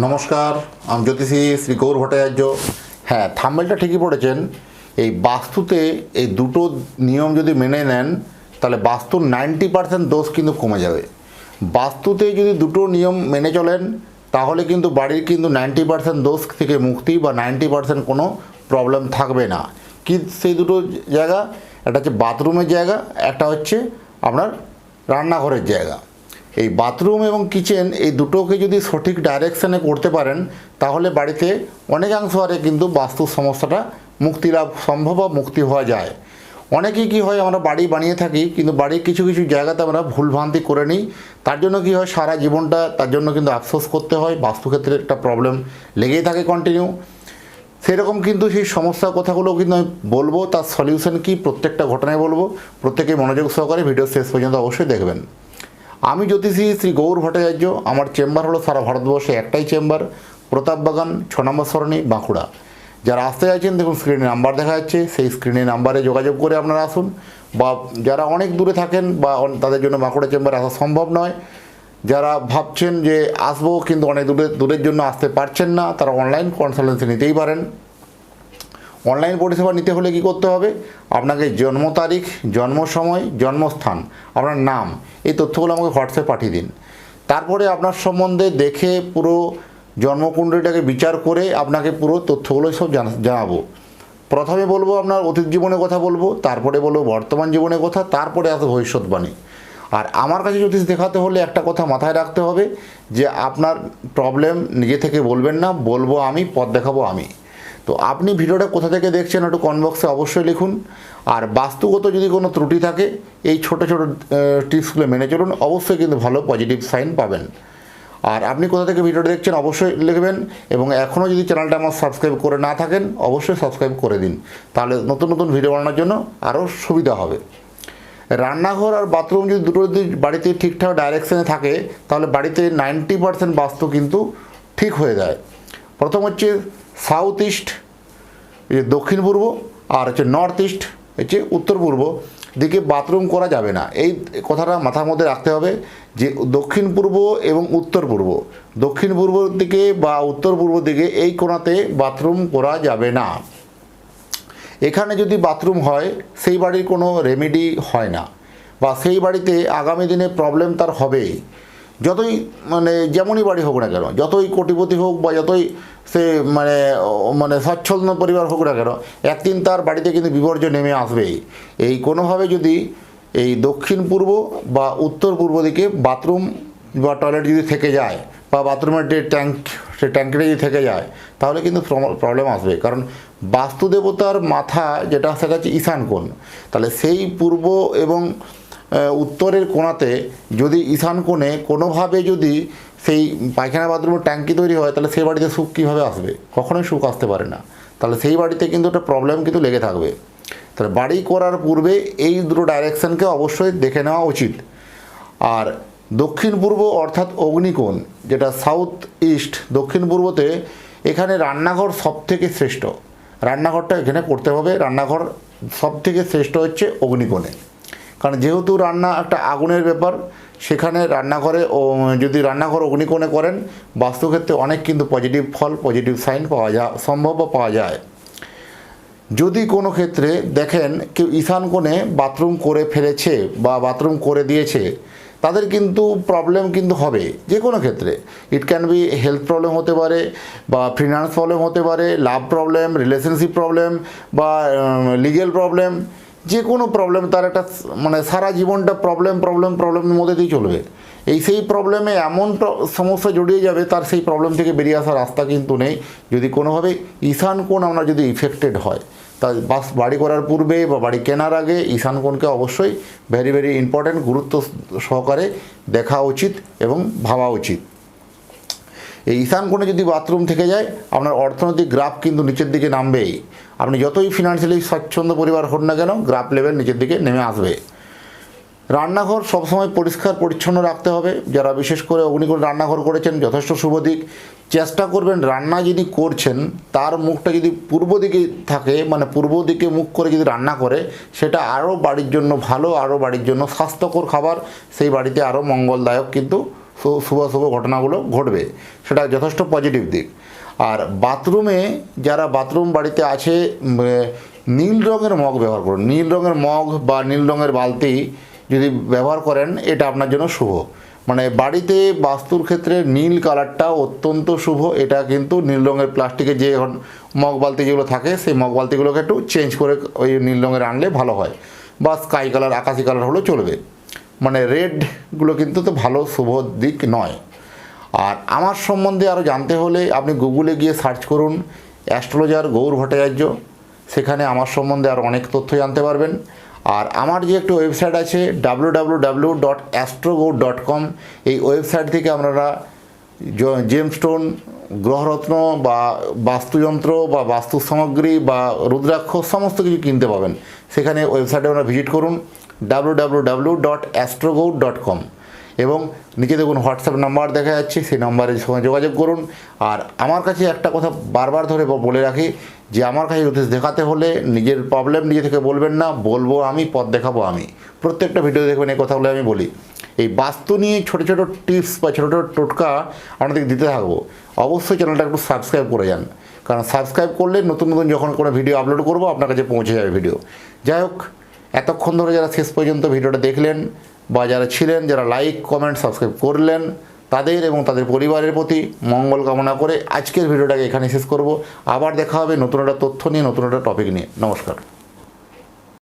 নমস্কার, আমি জ্যোতিষী শ্রী গৌর ভট্টাচার্য। হ্যাঁ থাম্বেলটা ঠিকই পড়েছেন। এই বাস্তুতে এই দুটো নিয়ম যদি মেনে নেন, তাহলে বাস্তুর নাইনটি পার্সেন্ট দোষ কিন্তু কমে যাবে। বাস্তুতে যদি দুটো নিয়ম মেনে চলেন, তাহলে কিন্তু বাড়ির কিন্তু নাইনটি পার্সেন্ট দোষ থেকে মুক্তি বা নাইনটি পার্সেন্ট কোনো প্রবলেম থাকবে না। কি সেই দুটো জায়গা? একটা হচ্ছে বাথরুমের জায়গা, একটা হচ্ছে আপনার রান্নাঘরের জায়গা। এই বাথরুম এবং কিচেন এই দুটোকে যদি সঠিক ডাইরেকশানে করতে পারেন, তাহলে বাড়িতে অনেকাংশ আরে কিন্তু বাস্তুর সমস্যাটা মুক্তি লাভ সম্ভব বা মুক্তি হওয়া যায়। অনেকেই কী হয়, আমরা বাড়ি বানিয়ে থাকি, কিন্তু বাড়ির কিছু কিছু জায়গাতে আমরা ভুলভ্রান্তি করে নিই। তার জন্য কী হয়, সারা জীবনটা তার জন্য কিন্তু আফসোস করতে হয়, বাস্তুক্ষেত্রে একটা প্রবলেম লেগেই থাকে কন্টিনিউ সেরকম কিন্তু সেই সমস্যার কথাগুলো কিন্তু আমি বলব, তার সলিউশন কি, প্রত্যেকটা ঘটনায় বলব। প্রত্যেকে মনোযোগ সহকারে ভিডিও শেষ পর্যন্ত অবশ্যই দেখবেন। আমি জ্যোতিষী শ্রী গৌর ভট্টাচার্য, আমার চেম্বার হলো সারা ভারতবর্ষে একটাই চেম্বার প্রতাপবাগান ছ নম্বর সরণি, বাঁকুড়া। যারা আসতে চাইছেন, দেখুন স্ক্রিনে নাম্বার দেখা যাচ্ছে, সেই স্ক্রিনে নাম্বারে যোগাযোগ করে আপনারা আসুন। বা যারা অনেক দূরে থাকেন বা তাদের জন্য বাঁকুড়া চেম্বারে আসা সম্ভব নয়, যারা ভাবছেন যে আসব কিন্তু অনেক দূরে দূরের জন্য আসতে পারছেন না, তারা অনলাইন কনসালটেন্সি নিতেই পারেন। অনলাইন পরিষেবা নিতে হলে কি করতে হবে? আপনাকে জন্ম তারিখ, জন্ম সময়, জন্মস্থান, আপনার নাম, এই তথ্যগুলো আমাকে হোয়াটসঅ্যাপ পাঠিয়ে দিন। তারপরে আপনার সম্বন্ধে দেখে পুরো জন্মকুণ্ডলীটাকে বিচার করে আপনাকে পুরো তথ্যগুলো সব জানা- জানাব। প্রথমে বলব আপনার অতীত জীবনের কথা বলব, তারপরে বলব বর্তমান জীবনের কথা, তারপরে আসে ভবিষ্যৎবাণী। আর আমার কাছে জ্যোতিষ দেখাতে হলে একটা কথা মাথায় রাখতে হবে যে আপনার প্রবলেম নিজে থেকে বলবেন না, বলব আমি, পথ দেখাবো আমি। তো আপনি ভিডিওটা কোথা থেকে দেখছেন একটু কনবক্সে অবশ্যই লিখুন। আর বাস্তুগত যদি কোনো ত্রুটি থাকে, এই ছোট ছোট টিপসগুলো মেনে চলুন। অবশ্যই কিন্তু ভালো পজিটিভ সাইন পাবেন। আর আপনি কোথা থেকে ভিডিওটা দেখছেন অবশ্যই লিখবেন এবং এখনও যদি চ্যানেলটা আমার সাবস্ক্রাইব করে না থাকেন, অবশ্যই সাবস্ক্রাইব করে দিন। তাহলে নতুন নতুন ভিডিও বানানোর জন্য আরও সুবিধা হবে। রান্নাঘর আর বাথরুম যদি দুটো যদি বাড়িতে ঠিকঠাক ডাইরেকশানে থাকে, তাহলে বাড়িতে নাইনটি পার্সেন্ট বাস্তু কিন্তু ঠিক হয়ে যায়। প্রথম হচ্ছে সাউথ ইস্ট এই দক্ষিণ পূর্ব, আর হচ্ছে নর্থ ইস্ট হচ্ছে উত্তর পূর্ব। দিকে বাথরুম করা যাবে না। এই কথাটা মাথার মধ্যে রাখতে হবে যে দক্ষিণ পূর্ব এবং উত্তর পূর্ব। দক্ষিণ পূর্ব দিকে বা উত্তর পূর্ব দিকে এই কোণাতে বাথরুম করা যাবে না। এখানে যদি বাথরুম হয়, সেই বাড়ির কোনো রেমেডি হয় না। বা সেই বাড়িতে আগামী দিনে প্রবলেম তার হবেই। যতই মানে যেমনই বাড়ি হোক না কেন, যতই কোটিপতি হোক বা যতই সে মানে মানে স্বচ্ছন্দ পরিবার হোক না কেন, একদিন তার বাড়িতে কিন্তু বিপর্যয় নেমে আসবেই এই কোনোভাবে যদি এই দক্ষিণ পূর্ব বা উত্তর পূর্ব দিকে বাথরুম বা টয়লেট যদি থেকে যায়, বা বাথরুমের যে ট্যাঙ্ক, সে ট্যাঙ্কিটা যদি থেকে যায়, তাহলে কিন্তু প্রবলেম আসবে। কারণ বাস্তুদেবতার মাথা যেটা সেটা হচ্ছে ঈশান কোণ। তাহলে সেই পূর্ব এবং উত্তরের কোণাতে যদি ঈশান কোণে কোনোভাবে যদি সেই পায়খানা বাথরুমের ট্যাঙ্কি তৈরি হয়, তাহলে সেই বাড়িতে সুখ কীভাবে আসবে? কখনোই সুখ আসতে পারে না। তাহলে সেই বাড়িতে কিন্তু একটা প্রবলেম কিন্তু লেগে থাকবে। তাহলে বাড়ি করার পূর্বে এই দুটো ডাইরেকশনকে অবশ্যই দেখে নেওয়া উচিত। আর দক্ষিণ পূর্ব অর্থাৎ অগ্নিকোণ, যেটা সাউথ ইস্ট দক্ষিণ পূর্বতে এখানে রান্নাঘর সব থেকে শ্রেষ্ঠ। রান্নাঘরটা এখানে করতে হবে। রান্নাঘর সব থেকে শ্রেষ্ঠ হচ্ছে অগ্নিকোণে। কারণ যেহেতু রান্না একটা আগুনের ব্যাপার সেখানে রান্নাঘরে ও, যদি রান্নাঘর অগ্নিকোণে করেন, বাস্তুক্ষেত্রে অনেক কিন্তু পজিটিভ ফল পজিটিভ সাইন পাওয়া যা সম্ভব পাওয়া যায়। যদি কোনো ক্ষেত্রে দেখেন কেউ ঈশান কোণে বাথরুম করে ফেলেছে বা বাথরুম করে দিয়েছে, তাদের কিন্তু প্রবলেম কিন্তু হবে যে কোনো ক্ষেত্রে। It can be health problem হতে পারে বা ফিনান্স প্রবলেম হতে পারে লাভ প্রবলেম রিলেশনশিপ প্রবলেম বা লিগেল প্রবলেম যে কোনো প্রবলেম তার একটা মানে সারা জীবনটা প্রবলেম প্রবলেম প্রবলেমের মধ্যে দিয়ে চলবে। এই সেই প্রবলেমে এমন সমস্যা জড়িয়ে যাবে, তার সেই প্রবলেম থেকে বেরিয়ে আসার রাস্তা কিন্তু নেই। যদি কোনোভাবে ঈশান কোণ আমরা যদি ইফেক্টেড হয়, তা বাস বাড়ি করার পূর্বে বা বাড়ি কেনার আগে ঈশান কোণকে অবশ্যই ভেরি ভেরি ইম্পর্ট্যান্ট গুরুত্ব সহকারে দেখা উচিত এবং ভাবা উচিত। এই ঈশান কোণে যদি বাথরুম থেকে যায়, আপনার অর্থনৈতিক গ্রাফ কিন্তু নিচের দিকে নামবেই। আপনি যতই ফিনান্সিয়ালি স্বচ্ছন্দ পরিবার হন না কেন, গ্রাফ লেভেল নিচের দিকে নেমে আসবে। রান্নাঘর সবসময় পরিষ্কার, পরিচ্ছন্ন রাখতে হবে। যারা বিশেষ করে অগ্নিকোণ রান্নাঘর করেছেন, যথেষ্ট শুভ দিক। চেষ্টা করবেন রান্না যিনি করছেন, তার মুখটা যদি পূর্ব দিকে থাকে মানে পূর্ব দিকে মুখ করে যদি রান্না করে, সেটা আরও বাড়ির জন্য ভালো, আরও বাড়ির জন্য স্বাস্থ্যকর খাবার। সেই বাড়িতে আরও মঙ্গলদায়ক কিন্তু শুভ শুভ ঘটনাগুলো ঘটবে। সেটা যথেষ্ট পজিটিভ দিক। আর বাথরুমে যারা বাথরুম বাড়িতে আছে নীল রঙের মগ ব্যবহার করুন। নীল রঙের মগ বা নীল রঙের বালতি যদি ব্যবহার করেন, এটা আপনার জন্য শুভ। মানে বাড়িতে বাস্তুর ক্ষেত্রে নীল কালারটা অত্যন্ত শুভ। এটা কিন্তু নীল রঙের প্লাস্টিকের যে এখন মগ বালতি যেগুলো থাকে, সেই মগ বালতিগুলোকে একটু চেঞ্জ করে ওই নীল রঙের আনলে ভালো হয়। বা স্কাই কালার আকাশি কালার হলেও চলবে। মানে রেডগুলো কিন্তু তো ভালো, শুভ দিক নয়। আর আমার সম্বন্ধে আরও জানতে হলে আপনি গুগলে গিয়ে সার্চ করুন অ্যাস্ট্রোলজার গৌর ভট্টাচার্য। সেখানে আমার সম্বন্ধে আর অনেক তথ্য জানতে পারবেন। আর আমার যে একটি ওয়েবসাইট আছে W W dot Astrogaur dot com এই ওয়েবসাইট থেকে আপনারা জেমস্টোন গ্রহরত্ন বা বাস্তুযন্ত্র বা বাস্তু সামগ্রী বা রুদ্রাক্ষ সমস্ত কিছু কিনতে পাবেন। সেখানে ওয়েবসাইটে আপনারা ভিজিট করুন। ডাব্লু এবং নিচে দেখুন হোয়াটসঅ্যাপ নাম্বার দেখা যাচ্ছে, সেই নাম্বারের সঙ্গে যোগাযোগ করুন। আর আমার কাছে একটা কথা বারবার ধরে বলে রাখি, যে আমার কাছে জ্যোতিষ দেখাতে হলে নিজের প্রবলেম নিজে থেকে বলবেন না, বলব আমি, পথ দেখাবো আমি। প্রত্যেকটা ভিডিও দেখবেন এই কথাগুলো আমি বলি। এই বাস্তু নিয়ে ছোটো ছোটো টিপস বা ছোটো ছোটো টোটকা আপনাদেরকে দিতে থাকব। অবশ্যই চ্যানেলটা একটু সাবস্ক্রাইব করে যান। কারণ সাবস্ক্রাইব করলে নতুন নতুন যখন কোনো ভিডিও আপলোড করব, আপনার কাছে পৌঁছে যাবে ভিডিও যাই হোক এতক্ষণ ধরে যারা শেষ পর্যন্ত ভিডিওটা দেখলেন বা যারা ছিলেন, যারা লাইক কমেন্ট সাবস্ক্রাইব করলেন, তাদের এবং তাদের পরিবারের প্রতি মঙ্গল কামনা করে আজকের ভিডিওটাকে এখানে শেষ করব। আবার দেখা হবে নতুন একটা তথ্য নিয়ে, নতুন একটা টপিক নিয়ে। নমস্কার।